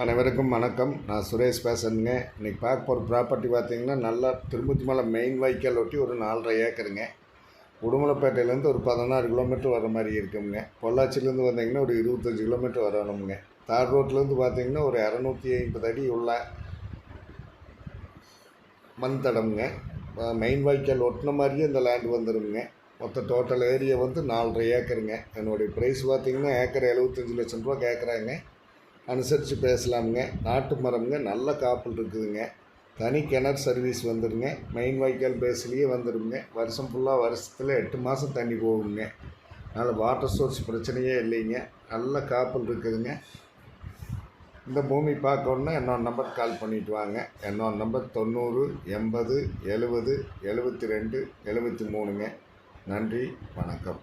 அனைவருக்கும் வணக்கம். நான் சுரேஷ் பேசுறேங்க. இன்றைக்கி பார்க்க போகிற ப்ராப்பர்ட்டி பார்த்தீங்கன்னா நல்லா திருமூர்த்தி மலை மெயின் வாய்க்கால் ஒட்டி ஒரு நாலரை ஏக்கருங்க. உடுமலைப்பேட்டையிலேருந்து ஒரு பதினாறு கிலோமீட்டர் வர மாதிரி இருக்குங்க. பொள்ளாச்சிலேருந்து வந்தீங்கன்னா ஒரு இருபத்தஞ்சி கிலோமீட்டர் வரணுங்க. தார் ரோட்லேருந்து பார்த்தீங்கன்னா ஒரு இரநூத்தி ஐம்பது அடி உள்ள மண் தடம்ங்க மெயின் வாய்க்கால் ஒட்டின மாதிரியே இந்த லேண்ட் வந்துடுங்க மொத்த டோட்டல் ஏரியா வந்து நாலரை ஏக்கருங்க. என்னுடைய ப்ரைஸ் பார்த்தீங்கன்னா ஏக்கர் எழுபத்தஞ்சி லட்சம் ரூபா கேட்குறாங்க அனுசரித்து பேசலாமுங்க. நாட்டு மரம்ங்க நல்ல காப்பல் இருக்குதுங்க. தனி கிணறு சர்வீஸ் வந்துடுங்க மெயின் வாய்க்கால் பேஸ்லேயே வந்துடுங்க வருஷம் ஃபுல்லாக வருஷத்தில் எட்டு மாதம் தண்ணி போகுங்க. அதனால் வாட்டர் சோர்ஸ் பிரச்சனையே இல்லைங்க. நல்ல காப்பல் இருக்குதுங்க. இந்த பூமி பார்க்கணுன்னா என்னோட நம்பர் கால் பண்ணிட்டு வாங்க. என்னோட நம்பர் தொண்ணூறு எண்பது எழுபது எழுபத்தி ரெண்டு எழுபத்தி மூணுங்க. நன்றி வணக்கம்.